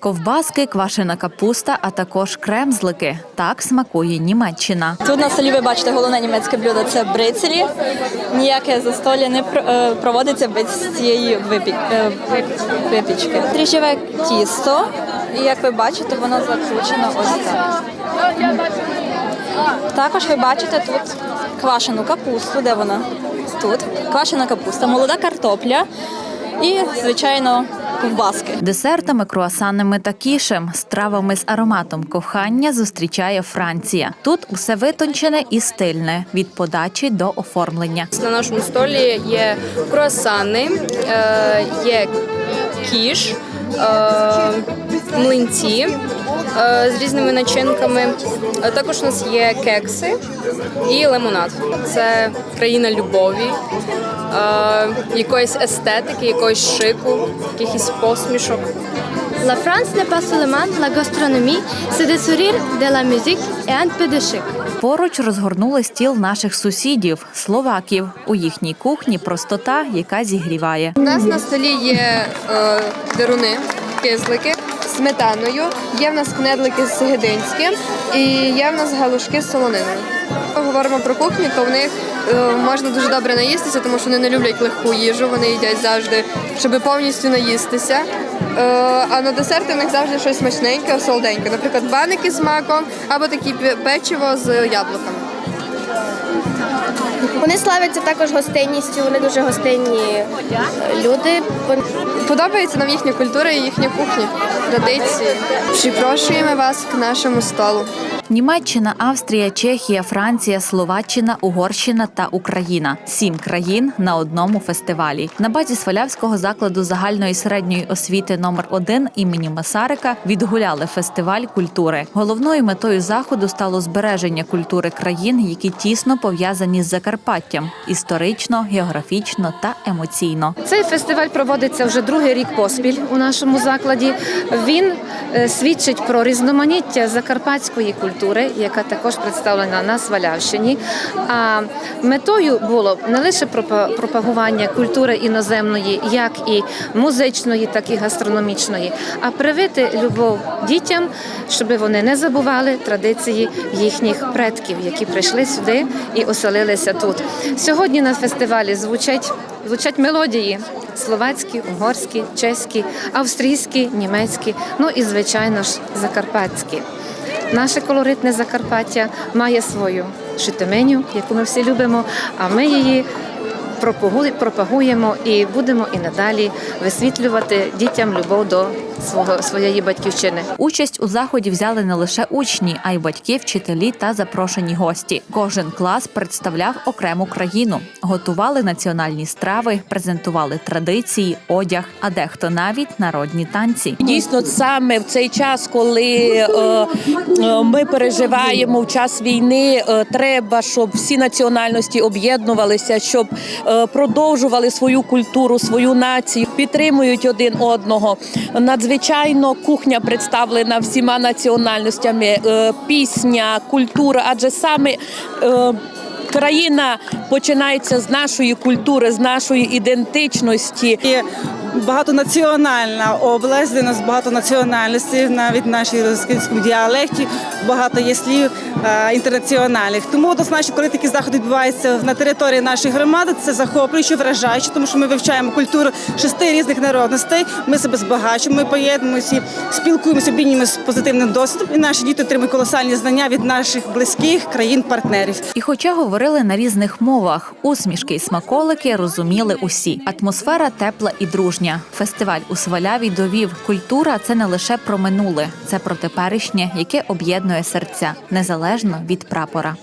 Ковбаски, квашена капуста, а також кремзлики. Так смакує Німеччина. Тут на столі ви бачите головне німецьке блюдо це брицелі. Ніяке застолля не е, проводиться без цієї е, випічки. Дріжджеве тісто, і як ви бачите, воно закручено ось так. Також ви бачите тут квашену капусту, де вона? Тут. Квашена капуста, молода картопля і, звичайно, ковбаски. Десертами, круасанами та кішем, стравами з ароматом кохання зустрічає Франція. Тут усе витончене і стильне від подачі до оформлення. На нашому столі є круасани, е, є кіш, е, млинці з різними начинками. Е, Також у нас є кекси і лимонад. Це країна любові, е, якоїсь естетики, якогось шику, якихось посмішок. La France n'est pas seulement la gastronomie, c'est des sourires, de la musique et un peu de chic. Поруч розгорнули стіл наших сусідів словаків. У їхній кухні простота, яка зігріває. У нас на столі є е, деруни, кислики сметаною, є в нас кнедлики з гединським і є в нас галушки з солониною. Говоримо про кухню, то в них е, можна дуже добре наїстися, тому що вони не люблять легку їжу, вони їдять завжди, щоб повністю наїстися. Е, а на десерти в них завжди щось смачненьке, солоденьке. Наприклад, баники з маком або такі пе- печиво з яблуками. Вони славляться також гостинністю, вони дуже гостинні е, люди. Подобається нам їхня культура і їхня кухня, традиції. Припрошуємо вас к нашому столу. Німеччина, Австрія, Чехія, Франція, Словаччина, Угорщина та Україна сім країн на одному фестивалі. На базі Свалявського закладу загальної середньої освіти номер 1 імені Масарика відгуляли фестиваль культури. Головною метою заходу стало збереження культури країн, які тісно пов'язані з Закарпаттям історично, географічно та емоційно. Цей фестиваль проводиться вже другий рік поспіль у нашому закладі. Він е, свідчить про різноманіття закарпатської культури, яка також представлена на Свалявщині. А метою було не лише пропагування культури іноземної, як і музичної, так і гастрономічної, а привити любов дітям, щоб вони не забували традиції їхніх предків, які прийшли сюди і оселилися тут. Сьогодні на фестивалі звучать звучать мелодії словацькі, угорські, чеські, австрійські, німецькі, ну і звичайно ж закарпатські. Наше колоритне Закарпаття має свою шитименю, яку ми всі любимо, а ми її пропагу- пропагуємо і будемо і надалі висвітлювати дітям любов до свого своєї батьківщини. Участь у заході взяли не лише учні, а й батьки, вчителі та запрошені гості. Кожен клас представляв окрему країну, готували національні страви, презентували традиції, одяг, а дехто навіть народні танці. Дійсно, саме в цей час, коли е, е, ми переживаємо в час війни, е, треба, щоб всі національності об'єднувалися, щоб е, продовжували свою культуру, свою націю, підтримують один одного. Надзвичайно кухня представлена всіма національностями, е, пісня, культура, адже саме. е, Країна починається з нашої культури, з нашої ідентичності. Багатонаціональна область, де у нас багато національностей, навіть в нашій російському діалекті багато є слів е, інтернаціональних. Тому однозначно, коли такі заходи відбуваються на території нашої громади, це захоплююче, вражаюче, тому що ми вивчаємо культуру шести різних народностей. Ми себе збагачуємо, ми поєднуємося, спілкуємося, обмінюємося позитивним досвідом. І наші діти отримують колосальні знання від наших близьких країн-партнерів. І хоча говорили на різних мовах, усмішки й смаколики розуміли усі. Атмосфера тепла і дружня. Фестиваль у Сваляві довів культура це не лише про минуле, це про теперішнє, яке об'єднує серця незалежно від прапора.